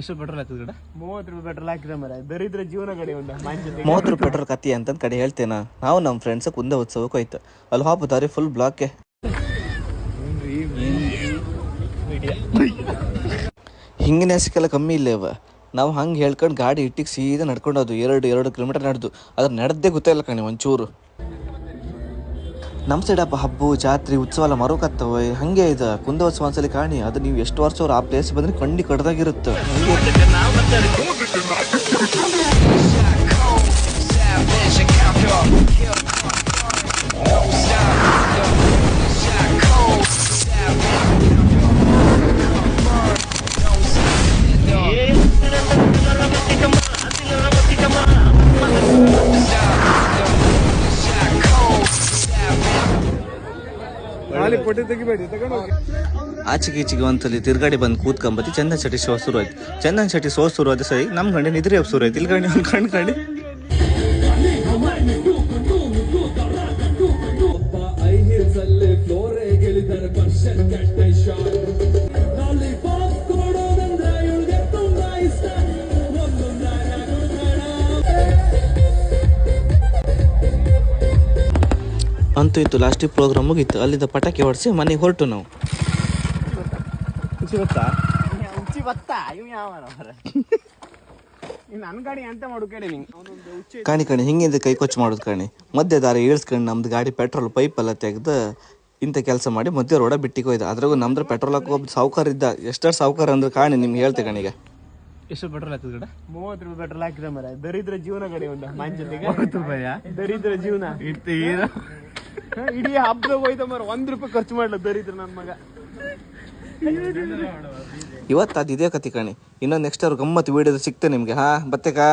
ಎಷ್ಟು ಪೆಟ್ರೋಲ್ ಹಾಕಿದ ಕಡೆ ಮೂವತ್ತು ರೂಪಾಯಿ ಪೆಟ್ರೋಲ್ ಹಾಕಿದ ಮರ ದರಿದ್ರ ಜೀವನ ಕಡೆ ಮೂವತ್ತು ರೂಪಾಯಿ ಪೆಟ್ರೋಲ್ ಕತ್ತಿ ಅಂತಂದ್ ಕಡೆ ಹೇಳ್ತೇನ ನಾವು ನಮ್ಮ ಫ್ರೆಂಡ್ಸ್ ಕುಂದ ಉತ್ಸವಕ್ಕೆ ಹೋಯ್ತು. ಅಲ್ಲಿ ಹಾಪುತ್ತಾರೆ ದಾರಿ ಫುಲ್ ಬ್ಲಾಕ್ ಹಿಂಗಿನ ಸಿಕ್ಕಲ್ಲ ಕಮ್ಮಿ ಇಲ್ಲೇವ ನಾವು ಹಂಗೆ ಹೇಳ್ಕೊಂಡು ಗಾಡಿ ಇಟ್ಟಿಗೆ ಸೀದಾ ನಡ್ಕೊಂಡು ಎರಡು ಎರಡು ಕಿಲೋಮೀಟರ್ ನಡೆದು. ಅದ್ರ ನಡೆದೇ ಗೊತ್ತಾಯಿಲ್ಲ ಕಣಿ ಒಂಚೂರು. ನಮ್ಮ ಸೈಡಪ್ಪ ಹಬ್ಬ ಜಾತ್ರೆ, ಉತ್ಸವ ಎಲ್ಲ ಮರೋಕತ್ತವ. ಹಂಗೆ ಇದು ಕುಂದೋತ್ಸವ ಒಂದ್ಸಲಿ ಕಾಣಿ. ಅದು ನೀವು ಎಷ್ಟು ವರ್ಷ ಅವ್ರು ಆ ಪ್ಲೇಸ್ ಬಂದ್ರೆ ಕಣ್ಣಿ ಕಡ್ದಾಗಿರುತ್ತೆ. ಆಚೆಗೆ ಈಚೆಗೆ ಒಂದ್ಸಲಿ ತಿರ್ಗಾಡಿ ಬಂದು ಕೂತ್ಕೊಂಬತ್ತಿ ಚಂದನ್ ಶೆಟ್ಟಿ ಶೋ ಶುರು ಆಯ್ತು ಚಂದನ್ ಶೆಟ್ಟಿ ಶೋ ಶುರು ಆದ ಸರಿ ನಮ್ಮ ಗಂಡೆ ನಿದ್ರೆ ಶುರು ಆಯ್ತು ಇಲ್ಲಿ ಗಂಡಿ ಒಂದು ಕಣ್ ಕಣಿ ಅಂತೂ ಇತ್ತು ಲಾಸ್ಟಿಗೆ ಪ್ರೋಗ್ರಾಮ್ ಮುಗೀತು. ಅಲ್ಲಿಂದ ಪಟಾಕಿ ಹೊಡಿಸಿ ಮನೆಗೆ ಹೊರಟು ನಾವು. ಕಾಣಿ ಕಾಣಿ ಹಿಂಗಿಂದ ಕೈ ಕೊಚ್ಚು ಮಾಡೋದು ಕಾಣಿ. ಮಧ್ಯೆ ದಾರಿ ಇಳಿಸ್ಕೊಂಡು ನಮ್ದು ಗಾಡಿ ಪೆಟ್ರೋಲ್ ಪೈಪ್ ಎಲ್ಲ ತೆಗೆದು ಇಂಥ ಕೆಲಸ ಮಾಡಿ ಮಧ್ಯ ರೋಡ ಬಿಟ್ಟಿಗೆ ಹೋಯ್ತು ಅದ್ರಾಗೂ ನಮ್ದ್ರ ಪೆಟ್ರೋಲ್ ಹಾಕೋ ಒಬ್ಬ ಸಾವುಕಾರ ಇದ್ದ. ಎಷ್ಟು ಸಾವುಕಾರ ಅಂದ್ರೆ ಕಾಣಿ ನಿಮ್ಗೆ ಹೇಳ್ತೆ ಕಣಿಗೆ ಎಷ್ಟು ಪೆಟ್ರೋಲ್ ಹಾಕಿದ ಕಡೆ ಮೂವತ್ತು ರೂಪಾಯಿ ಪೆಟ್ರೋಲ್ ಹಾಕಿದ ಮರ ದರಿದ್ರ ಜೀವನ ಕಡೆ ಒಂದು. ಮೂವತ್ತು ರೂಪಾಯ ದರಿದ್ರ ಜೀವನ. ಹಾ, ಇಡೀ ಹಬ್ಬದ ಹೋಯ್ತ ಮರ ಒಂದ್ ರೂಪಾಯಿ ಖರ್ಚು ಮಾಡ್ಲ ದರಿದ್ರ ನನ್ನ ಮಗ. ಇವತ್ತು ಅದು ಇದೇ ಕತಿ ಕಣಿ. ಇನ್ನೊಂದು ನೆಕ್ಸ್ಟ್ ಅವ್ರು ಗಮ್ಮತ್ ವೀಡಿಯೋದ ಸಿಗ್ತೇನೆ ನಿಮಗೆ, ಹಾ? ಬತ್ತೆಕಾ?